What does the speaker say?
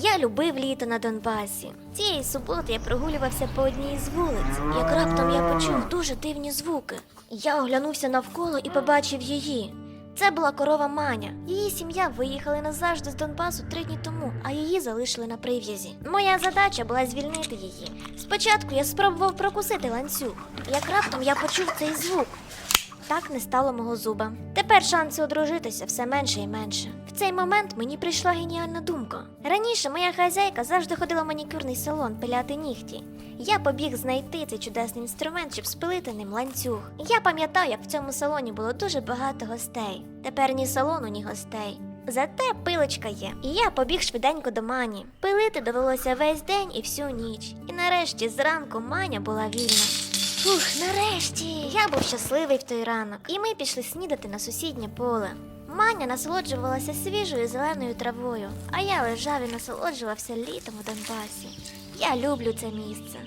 Я любив літо на Донбасі. Цієї суботи я прогулювався по одній з вулиць, як раптом я почув дуже дивні звуки. Я оглянувся навколо і побачив її. Це була корова Маня. Її сім'я виїхали назавжди з Донбасу три дні тому, а її залишили на прив'язі. Моя задача була звільнити її. Спочатку я спробував прокусити ланцюг, як раптом я почув цей звук. Так не стало мого зуба. Тепер шанси одружитися все менше і менше. В цей момент мені прийшла геніальна думка. Раніше моя хазяйка завжди ходила в манікюрний салон пиляти нігті. Я побіг знайти цей чудесний інструмент, щоб спилити ним ланцюг. Я пам'ятаю, як в цьому салоні було дуже багато гостей. Тепер ні салону, ні гостей. Зате пилочка є, і я побіг швиденько до мані. Пилити довелося весь день і всю ніч. І нарешті зранку маня була вільна. Фух, нарешті! Я був щасливий в той ранок, і ми пішли снідати на сусіднє поле. Маня насолоджувалася свіжою зеленою травою, а я лежав і насолоджувався літом у Донбасі. Я люблю це місце.